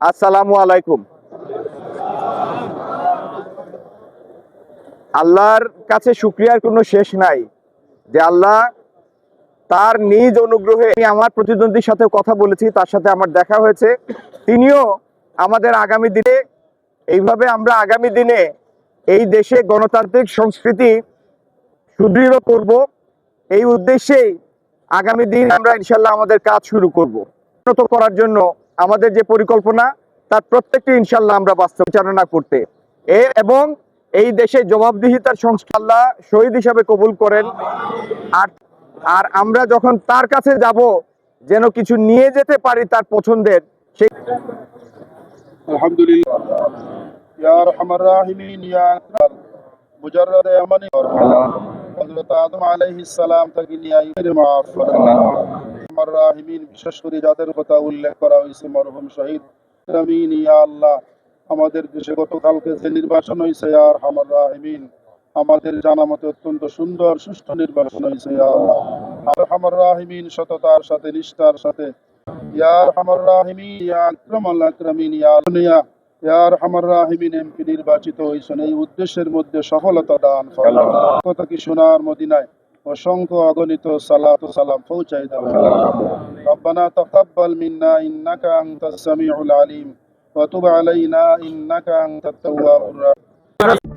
আসসালামু আলাইকুম। আল্লাহর কাছে শুক্রিয়ার কোনো শেষ নাই যে আল্লাহ তার নিজ অনুগ্রহে আমি আমার প্রতিদ্বন্দ্বীর সাথে কথা বলেছি, তার সাথে আমার দেখা হয়েছে। তিনিও আমাদের আগামী দিনে, এইভাবে আমরা আগামী দিনে এই দেশে গণতান্ত্রিক সংস্কৃতি সুদৃঢ় করব। এই উদ্দেশ্যেই আগামী দিন আমরা ইনশাল্লাহ আমাদের কাজ শুরু করব। উন্নত করার জন্য আমাদের যে পরিকল্পনা, তার প্রত্যেকটি ইনশাল্লাহ আমরা বাস্তবায়না করতে। এ এবং এই দেশে জবাবদিহিতার সংস্কার শহীদ হিসাবে কবুল করেন। আর আর আমরা যখন তার কাছে যাব, যেন কিছু নিয়ে যেতে পারি তার পছন্দের, সেই আলহামদুলিল্লাহ। রাহিমিন, বিশেষ করে যাদের কথা উল্লেখ করা হয়েছে শহীদ ইয়া আল্লাহ, আমাদের দেশে গতকালকে যে নির্বাচন হয়েছে রাহিমিন, আমাদের জানা মতে অত্যন্ত সুন্দর, সুষ্ঠু নির্বাচন হয়েছে রাহিমিন সততার সাথে, নিষ্ঠার সাথে রাহিমিন, ইয়া ইয়া নির্বাচিত হয়েছেন, এই উদ্দেশ্যের মধ্যে সফলতা দান কথা কি সোনার মদিনায়? অসংখ্য অগণিত সালাত সালাম পৌঁছাই দাও। রব্বানা তাকাব্বাল মিন্না ইন্নাকা আনতাস সামিউল আলিম ওয়া তুব আলাইনা ইন্নাকা আনতাত তাওয়াবুর রাহিম।